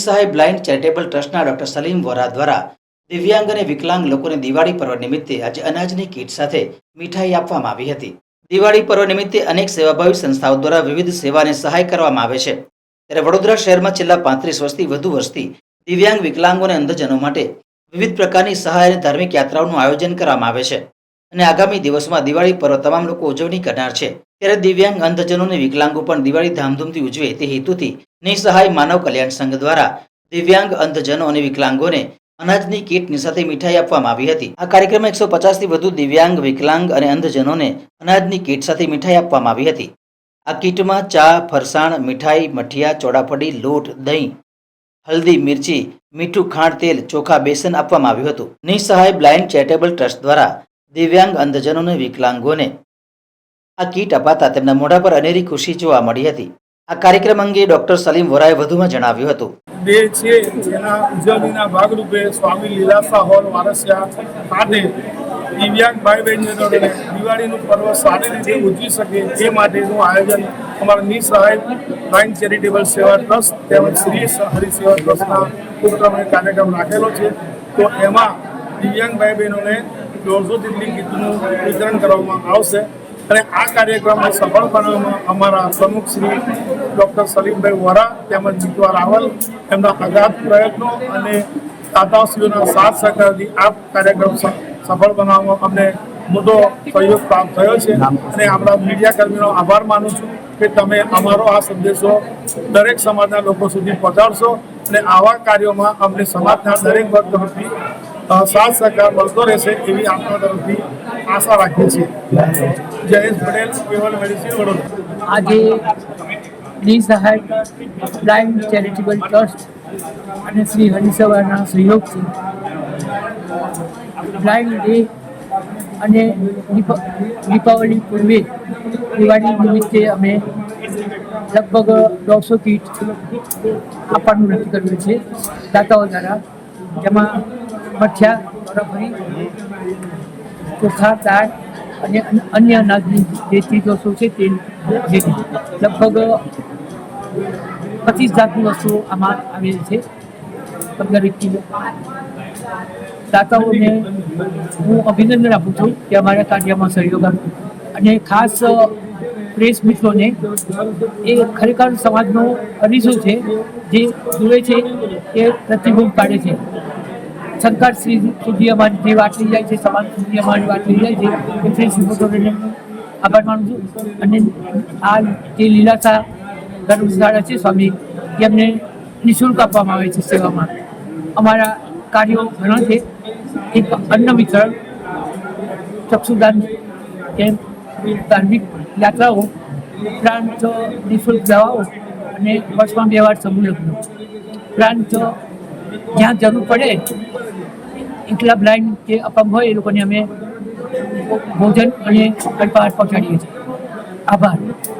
નિસહાય blind charitable ટ્રસ્ટના doctor Salim Vora દ્વારા દિવ્યાંગ અને વિકલાંગ લોકોને દિવાળી પર્વ નિમિત્તે આજે અનાજની કીટ સાથે મીઠાઈ આપવામાં આવી હતી. દિવાળી પર્વ નિમિત્તે અનેક સેવાભાવી સંસ્થાઓ દ્વારા વિવિધ સેવાને સહાય કરવામાં આવે છે. ત્યારે વડોદરા શહેરમાં છેલ્લા પાંત્રીસ વર્ષથી વધુ વર્ષથી દિવ્યાંગ વિકલાંગો અને અંધજનો માટે વિવિધ પ્રકારની સહાય અને ધાર્મિક યાત્રાઓનું આયોજન કરવામાં આવે છે. અને આગામી દિવસમાં દિવાળી પર્વ તમામ લોકો ઉજવણી કરનાર છે. ત્યારે દિવ્યાંગ અંધજનો અને વિકલાંગો પણ દિવાળી ધામધૂમથી ઉજવે તે હેતુથી નિસહાય માનવ કલ્યાણ સંઘ દ્વારા દિવ્યાંગ અંધજનો અને વિકલાંગોને અનાજની કીટની સાથે મીઠાઈ આપવામાં આવી હતી. આ કાર્યક્રમમાં એકસો પચાસથી વધુ દિવ્યાંગ, વિકલાંગ અને અંધજનોને અનાજની કીટ સાથે મીઠાઈ આપવામાં આવી હતી. આ કીટમાં ચા, ફરસાણ, મીઠાઈ, મઠિયા ચોડાફડી લોટ, દહીં, હલ્દી, મિરચી, મીઠું, ખાંડ, તેલ, ચોખા, બેસન આપવામાં આવ્યું હતું. નિસહાય બ્લાઇન્ડ ચેરિટેબલ ટ્રસ્ટ દ્વારા દિવ્યાંગ અંધજનો અને વિકલાંગોને આ કીટ અપાતા તેમના મોઢા પર અનેરી ખુશી જોવા મળી હતી. આ કાર્યક્રમ અંગે ડોક્ટર સલીમ વોરાએ વધુમાં જણાવ્યું હતું. ડે છે જેના ઉજવણીના ભાગરૂપે સ્વામી લીલાસા હોલ, વારસિયા ખાતે દિવ્યાંગ ભાઈ બહેનોને દિવાળીનું પર્વ સારી રીતે ઉજવી શકે તે માટેનું આયોજન અમારા નિસહાય બ્લાઇન્ડ ચેરિટેબલ સેવા ટ્રસ્ટ તેમજ શ્રી હરિસેવા ટ્રસ્ટના ઉપક્રમે કાર્યક્રમ રાખેલો છે. તો એમાં દિવ્યાંગ ભાઈ બહેનોને દોઢસો જેટલી કીટનું વિતરણ કરવામાં આવશે. અને આ કાર્યક્રમને સફળ બનાવવામાં અમારા પ્રમુખ શ્રી ડૉક્ટર સલીમભાઈ વોરા તેમજ જીતવા રાવલ એમના અગાધ પ્રયત્નો અને દાદાશ્રીઓના સાથ સહકારથી આ કાર્યક્રમ સફળ બનાવવામાં અમને મોટો સહયોગ પ્રાપ્ત થયો છે. અને આપણા મીડિયાકર્મીનો આભાર માનું છું કે તમે અમારો આ સંદેશો દરેક સમાજના લોકો સુધી પહોંચાડશો અને આવા કાર્યોમાં અમને સમાજના દરેક વર્ગ તરફથી સાથ સહકાર મળતો રહેશે એવી આપણા તરફથી આશા રાખીએ છીએ. આજે નિસહાય બ્લાઇન્ડ ચેરિટેબલ ટ્રસ્ટ અને શ્રી હરિસભાના સહયોગથી બ્લાઇન્ડ ડે અને દીપ- દીપાવલી પૂર્વે દિવાળી નિમિત્તે અમે લગભગ દોઢસો કીટ આપવાનું નક્કી કર્યું છે. દાતાઓ દ્વારા જેમાં મઠિયા બરાબરી ચોખા દાળ અને અન્ય અનાજની જે ચીજો શું છે તે લગભગ પચીસ જાતની વસ્તુઓ આમાં આવેલી છે. પંદર કિલો. દાતાઓને હું અભિનંદન આપું છું કે અમારા કાર્યમાં સહયોગ અને ખાસ પ્રેસ મિત્રોને એ ખરેખર સમાજનો અરીસો છે જે જુએ છે એ પ્રતિબિંબ પાડે છે. સરકાર શ્રી સુધી અમારી જે વાત લઈ જાય છે, સમાજ સુધી અમારી વાત લઈ જાય છે, એ શ્રી શ્રીમોટોને આભાર માનું છું. અને આ જે લીલાસા ધર્મશાળા છે સ્વામી એમને નિઃશુલ્ક આપવામાં આવે છે સેવામાં. અમારા કાર્યો ઘણા છે. એક અન્ન વિતરણ, ચક્ષુદાન કેમ્પ, ધાર્મિક યાત્રાઓ ઉપરાંત નિઃશુલ્ક દવાઓ અને વર્ષમાં બે વાર સમૂહ લગ્ન. ઉપરાંત જ્યાં જરૂર પડે એકલા બ્લાઇન્ડ કે અપંગ હોય એ લોકોને અમે ભોજન અને અલ્પાહાર પહોંચાડીએ છીએ. આભાર.